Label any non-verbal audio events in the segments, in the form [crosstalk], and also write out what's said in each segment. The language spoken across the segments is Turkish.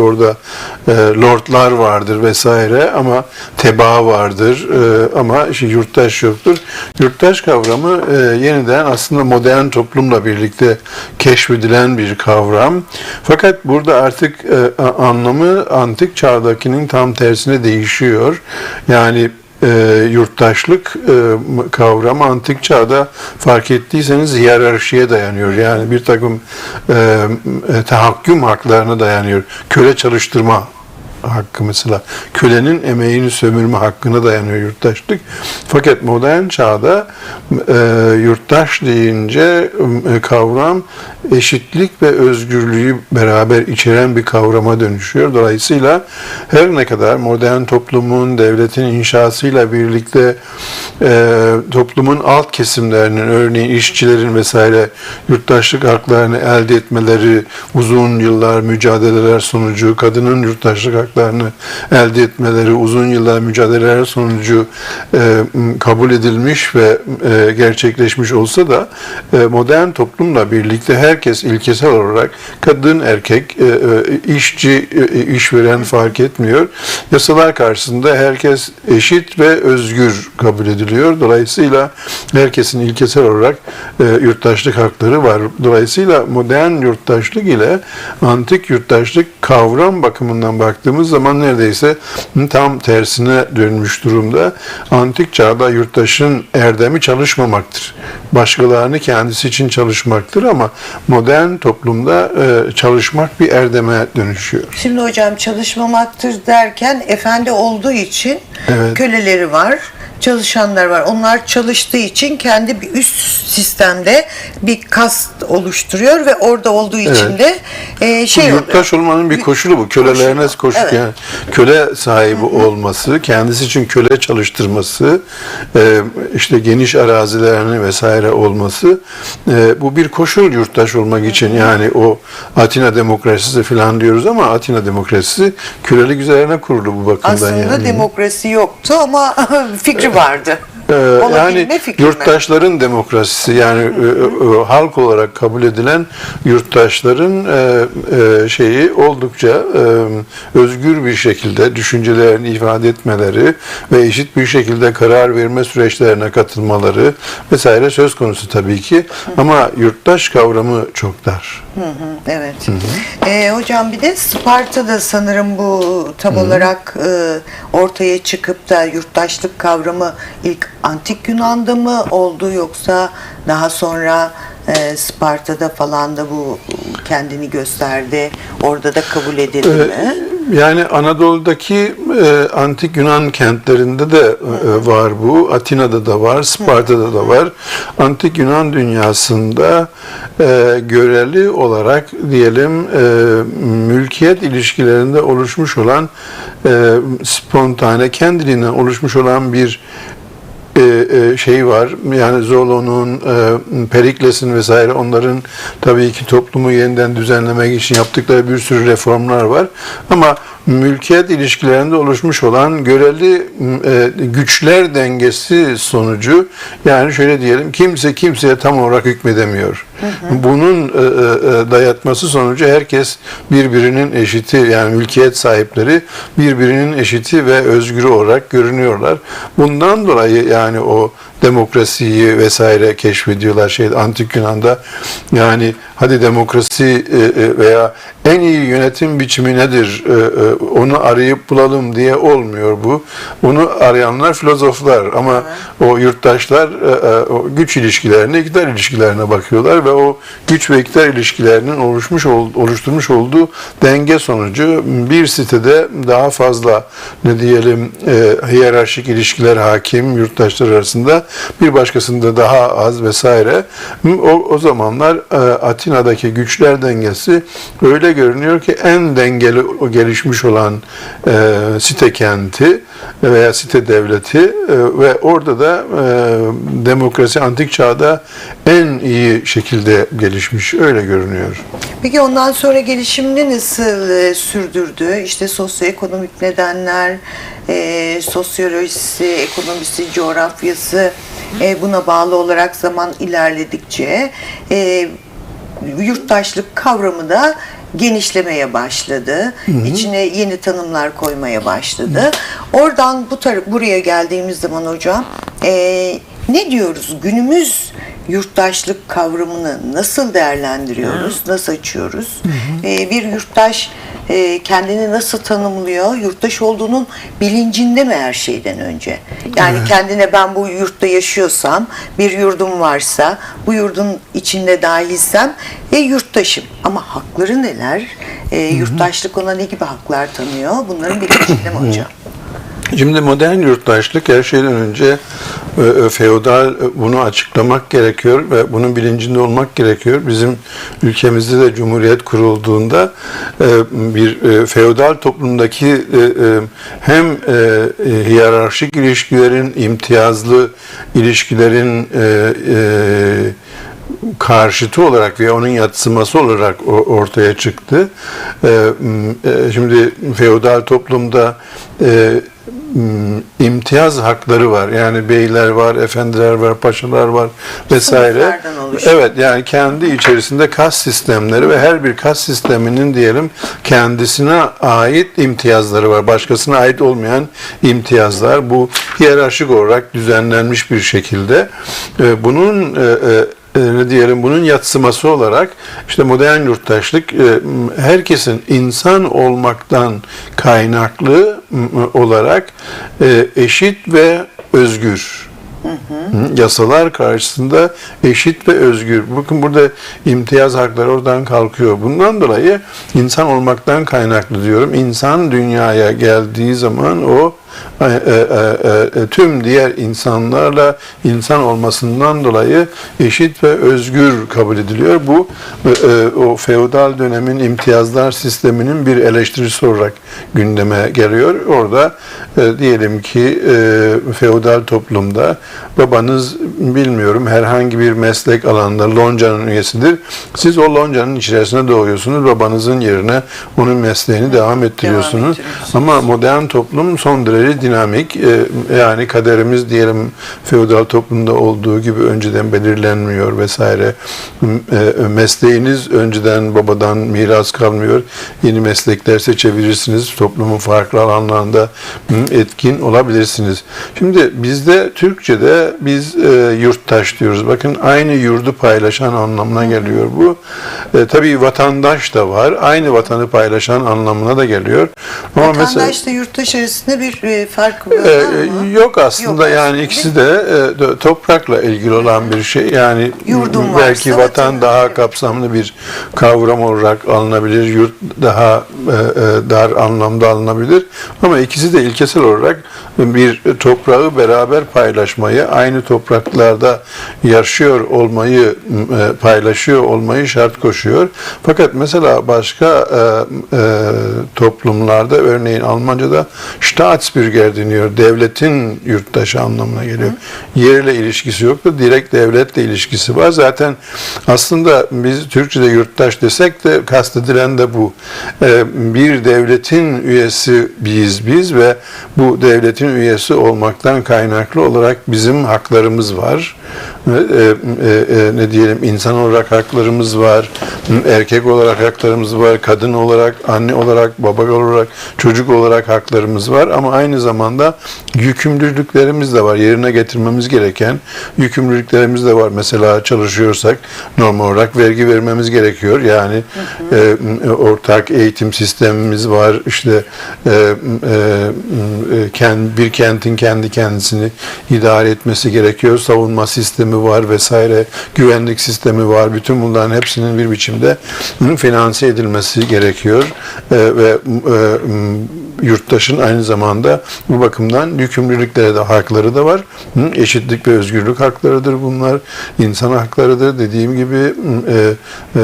Orada e, lordlar vardır vesaire ama tebaa vardır e, ama işte yurttaş yoktur. Yurttaş kavramı e, yeniden aslında modern toplumla birlikte keşfedilen bir kavram. Fakat burada artık e, anlamı antik çağdakinin tam tersine değişiyor. Yani e, yurttaşlık e, kavramı antik çağda fark ettiyseniz hiyerarşiye dayanıyor. Yani bir takım e, e, tahakküm haklarına dayanıyor. Köle çalıştırma hakkı mesela. Kölenin emeğini sömürme hakkına dayanıyor yurttaşlık. Fakat modern çağda e, yurttaş deyince e, kavram eşitlik ve özgürlüğü beraber içeren bir kavrama dönüşüyor. Dolayısıyla her ne kadar modern toplumun, devletin inşasıyla birlikte e, toplumun alt kesimlerinin, örneğin işçilerin vesaire yurttaşlık haklarını elde etmeleri uzun yıllar mücadeleler sonucu, kadının yurttaşlık haklarını elde etmeleri uzun yıllar mücadeleler sonucu e, kabul edilmiş ve e, gerçekleşmiş olsa da e, modern toplumla birlikte herkes ilkesel olarak kadın erkek işçi işveren fark etmiyor. Yasalar karşısında herkes eşit ve özgür kabul ediliyor. Dolayısıyla herkesin ilkesel olarak yurttaşlık hakları var. Dolayısıyla modern yurttaşlık ile antik yurttaşlık kavram bakımından baktığımız zaman neredeyse tam tersine dönmüş durumda. Antik çağda yurttaşın erdemi çalışmamaktır. Başkalarını kendisi için çalışmaktır ama modern toplumda e, çalışmak bir erdeme dönüşüyor. Şimdi hocam çalışmamaktır derken efendi olduğu için Evet. köleleri var, çalışanlar var. Onlar çalıştığı için kendi bir üst sistemde bir kast oluşturuyor ve orada olduğu için de e, şey oluyor. Yurttaş olmanın bir koşulu bu. Kölelerine Koşulu, koşu evet. yani köle sahibi olması, kendisi için köle çalıştırması, e, işte geniş arazilerini vesaire olması e, bu bir koşul yurttaş olmak için. Yani o Atina demokrasisi falan diyoruz ama Atina demokrasisi kölelik üzerine kurulu bu bakımdan Aslında yani. demokrasi yoktu ama [laughs] fikri vardı. Ee, yani mi? yurttaşların demokrasisi yani e, e, halk olarak kabul edilen yurttaşların e, e, şeyi oldukça e, özgür bir şekilde düşüncelerini ifade etmeleri ve eşit bir şekilde karar verme süreçlerine katılmaları vesaire söz konusu tabii ki ama yurttaş kavramı çok dar. Evet. Ee, hocam bir de Sparta'da sanırım bu tam olarak e, ortaya çıkıp da yurttaşlık kavramı ilk antik Yunan'da mı oldu yoksa daha sonra e, Sparta'da falan da bu kendini gösterdi. Orada da kabul edildi mi? Yani Anadolu'daki e, antik Yunan kentlerinde de e, var bu. Atina'da da var, Sparta'da da var. Antik Yunan dünyasında e, göreli olarak diyelim e, mülkiyet ilişkilerinde oluşmuş olan e, spontane kendiliğinden oluşmuş olan bir e, e, şey var. Yani Zolo'nun, e, Perikles'in vesaire onların tabii ki toplumu yeniden düzenlemek için yaptıkları bir sürü reformlar var. Ama mülkiyet ilişkilerinde oluşmuş olan göreli e, güçler dengesi sonucu yani şöyle diyelim kimse kimseye tam olarak hükmedemiyor. Bunun e, e, e, dayatması sonucu herkes birbirinin eşiti yani mülkiyet sahipleri birbirinin eşiti ve özgürü olarak görünüyorlar. Bundan dolayı yani o demokrasiyi vesaire keşfediyorlar şey antik Yunan'da yani hadi demokrasi e, e, veya en iyi yönetim biçimi nedir e, onu arayıp bulalım diye olmuyor bu. Bunu arayanlar filozoflar ama o yurttaşlar o güç ilişkilerine, iktidar ilişkilerine bakıyorlar ve o güç ve iktidar ilişkilerinin oluşmuş ol- oluşturmuş olduğu denge sonucu bir sitede daha fazla ne diyelim hiyerarşik ilişkiler hakim yurttaşlar arasında bir başkasında daha az vesaire. O, o zamanlar e, Atina'daki güçler dengesi öyle görünüyor ki en dengeli o gelişmiş olan e, site kenti veya site devleti e, ve orada da e, demokrasi antik çağda en iyi şekilde gelişmiş öyle görünüyor. Peki ondan sonra gelişimini nasıl e, sürdürdü? İşte sosyoekonomik nedenler, e, sosyolojisi, ekonomisi, coğrafyası e, buna bağlı olarak zaman ilerledikçe e, yurttaşlık kavramı da genişlemeye başladı. İçine yeni tanımlar koymaya başladı. Oradan bu tar- buraya geldiğimiz zaman hocam e, ne diyoruz? Günümüz yurttaşlık kavramını nasıl değerlendiriyoruz? Nasıl açıyoruz? E, bir yurttaş e, kendini nasıl tanımlıyor? Yurttaş olduğunun bilincinde mi her şeyden önce? Yani kendine ben bu yurtta yaşıyorsam, bir yurdum varsa, bu yurdun içinde dahilsem e, yurttaşım. Ama hakları neler? E, yurttaşlık ona ne gibi haklar tanıyor? Bunların bilincinde mi [clears throat] hocam? Şimdi modern yurttaşlık her şeyden önce e, e, feodal e, bunu açıklamak gerekiyor ve bunun bilincinde olmak gerekiyor. Bizim ülkemizde de cumhuriyet kurulduğunda bir feodal toplumdaki hem hiyerarşik ilişkilerin, imtiyazlı ilişkilerin karşıtı olarak ve onun yatsıması olarak ortaya çıktı. Şimdi feodal toplumda imtiyaz hakları var. Yani beyler var, efendiler var, paşalar var vesaire. Evet yani kendi içerisinde kas sistemleri ve her bir kas sisteminin diyelim kendisine ait imtiyazları var. Başkasına ait olmayan imtiyazlar. Bu hiyerarşik olarak düzenlenmiş bir şekilde. E, Bunun e, e, ne diyelim bunun yatsıması olarak işte modern yurttaşlık e, herkesin insan olmaktan kaynaklı olarak e, eşit ve özgür. Hı, Yasalar karşısında eşit ve özgür. Bakın burada imtiyaz hakları oradan kalkıyor. Bundan dolayı insan olmaktan kaynaklı diyorum. İnsan dünyaya geldiği zaman o tüm diğer insanlarla insan olmasından dolayı eşit ve özgür kabul ediliyor. Bu e, e, o feodal dönemin imtiyazlar sisteminin bir eleştirisi olarak gündeme geliyor. Orada e, diyelim ki e, feodal toplumda babanız bilmiyorum herhangi bir meslek alanında loncanın üyesidir. Siz o loncanın içerisine doğuyorsunuz. Babanızın yerine onun mesleğini devam ettiriyorsunuz. ettiriyorsunuz. Ama modern toplum son derece dinamik. Ee, Yani kaderimiz diyelim feodal toplumda olduğu gibi önceden belirlenmiyor vesaire. E, Mesleğiniz önceden babadan miras kalmıyor. Yeni meslekler seçebilirsiniz. Toplumun farklı alanlarında etkin olabilirsiniz. Şimdi bizde Türkçe'de biz e, yurttaş diyoruz. Bakın aynı yurdu paylaşan anlamına geliyor bu. E, tabii vatandaş da var. Aynı vatanı paylaşan anlamına da geliyor. Ama mesela Vatandaşla yurttaş arasında bir e, fark var ee, mı? yok aslında Yok yani ikisi de e, toprakla ilgili olan bir şey. Yani Yurdun m- belki vatan vatanın, daha kapsamlı bir kavram olarak alınabilir. Yurt daha e, e, dar anlamda alınabilir. Ama ikisi de ilkesel olarak bir toprağı beraber paylaşmayı, aynı topraklarda yaşıyor olmayı, e, paylaşıyor olmayı şart koşuyor. Fakat mesela başka e, e, toplumlarda örneğin Almanca'da Staatsbürger deniyor. Devletin yurttaşı anlamına geliyor. Yerle ilişkisi yok da direkt devletle ilişkisi var. Zaten aslında biz Türkçe'de yurttaş desek de kastedilen de bu. E, bir devletin üyesi biz biz ve bu devletin üyesi olmaktan kaynaklı olarak bizim haklarımız var. E, e, e, ne diyelim insan olarak haklarımız var, erkek olarak haklarımız var, kadın olarak, anne olarak, baba olarak, çocuk olarak haklarımız var ama aynı zamanda yükümlülüklerimiz de var. Yerine getirmemiz gereken yükümlülüklerimiz de var. Mesela çalışıyorsak normal olarak vergi vermemiz gerekiyor. Yani e, e, ortak eğitim sistemimiz var. İşte e, e, e, kend- bir kentin kendi kendisini idare etmesi gerekiyor. Savunma sistemi var vesaire. Güvenlik sistemi var. Bütün bunların hepsinin bir biçimde hı, finanse edilmesi gerekiyor. E, ve e, yurttaşın aynı zamanda bu bakımdan yükümlülükleri de hakları da var. Eşitlik ve özgürlük haklarıdır bunlar. İnsan haklarıdır. Dediğim gibi e, e,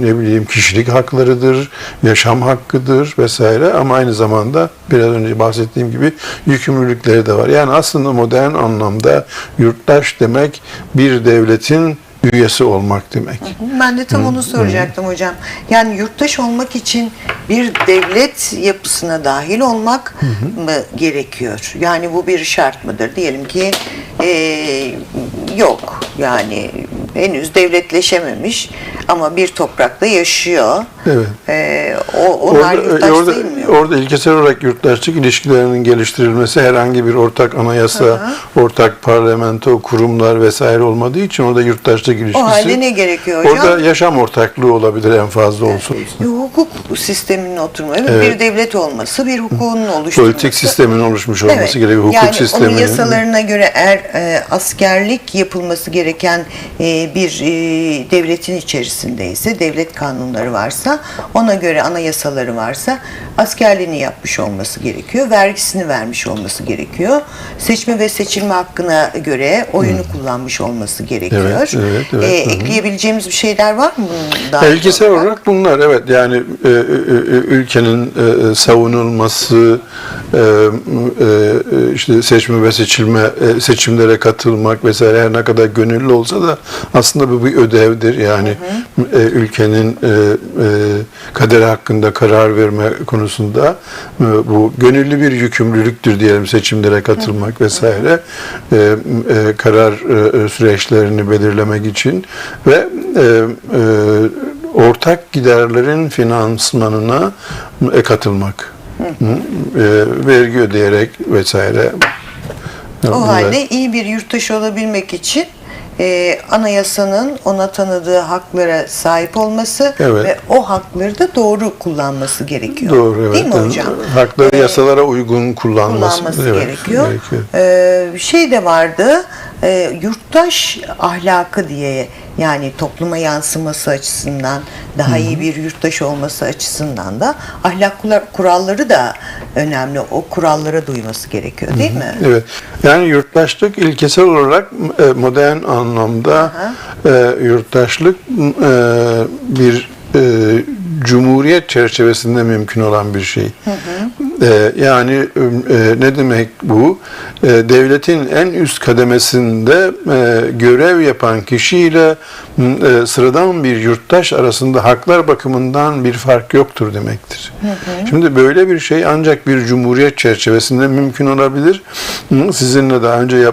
ne bileyim kişilik haklarıdır, yaşam hakkıdır vesaire ama aynı zamanda biraz önce bahsettiğim gibi yükümlülükleri de var. Yani aslında modern anlamda yurttaş demek bir devletin üyesi olmak demek. Ben de tam onu soracaktım hocam. Yani yurttaş olmak için bir devlet yapısına dahil olmak mı gerekiyor? Yani bu bir şart mıdır? Diyelim ki e, yok. Yani henüz devletleşememiş ama bir toprakta yaşıyor. Evet. E, o, onlar Orada, yurttaş orada, sayılmıyor. orada ilkesel olarak yurttaşlık ilişkilerinin geliştirilmesi herhangi bir ortak anayasa, ortak parlamento, kurumlar vesaire olmadığı için orada yurttaşlık ilişkisi. O halde ne gerekiyor hocam? Orada yaşam ortaklığı olabilir en fazla olsun. Bir hukuk sisteminin oturması, Evet. bir devlet olması, bir hukukun oluşturulması. Politik sistemin oluşmuş olması Evet. gerekiyor. Hukuk yani sisteminin. onun yasalarına göre eğer e, askerlik yapılması gereken e, bir e, devletin içerisindeyse, devlet kanunları varsa, ona göre anayasaları varsa askerliğini yapmış olması gerekiyor, vergisini vermiş olması gerekiyor. Seçme ve seçilme hakkına göre oyunu kullanmış olması gerekiyor. Evet, evet, evet. E, ekleyebileceğimiz bir şeyler var mı bunun daha İlkesel olarak? olarak bunlar evet yani e, e, e, ülkenin e, savunulması, e, e, işte seçme ve seçilme e, seçimlere katılmak vesaire her ne kadar gönüllü olsa da aslında bu bir ödevdir. Yani e, ülkenin e, e, kaderi hakkında karar verme konusunda e, bu gönüllü bir yükümlülüktür diyelim seçimlere katılmak vesaire e, e, karar e, süreçlerini belirlemek için ve e, e, ortak giderlerin finansmanına e, katılmak. Hı, e, vergi ödeyerek vesaire. O halde iyi bir yurttaş olabilmek için e, anayasanın ona tanıdığı haklara sahip olması Evet. ve o hakları da doğru kullanması gerekiyor. Doğru evet. Değil mi hocam? Hakları Ee, yasalara uygun kullanması, kullanması evet, gerekiyor. gerekiyor. Ee, şey de vardı. e, yurttaş ahlakı diye yani topluma yansıması açısından daha iyi bir yurttaş olması açısından da ahlak kuralları da önemli. O kurallara duyması gerekiyor değil mi? Evet. Yani yurttaşlık ilkesel olarak e, modern anlamda e, yurttaşlık e, bir e, cumhuriyet çerçevesinde mümkün olan bir şey. E, yani e, ne demek bu? E, devletin en üst kademesinde e, görev yapan kişiyle e, sıradan bir yurttaş arasında haklar bakımından bir fark yoktur demektir. Şimdi böyle bir şey ancak bir cumhuriyet çerçevesinde mümkün olabilir. Hı, Sizinle daha önce yap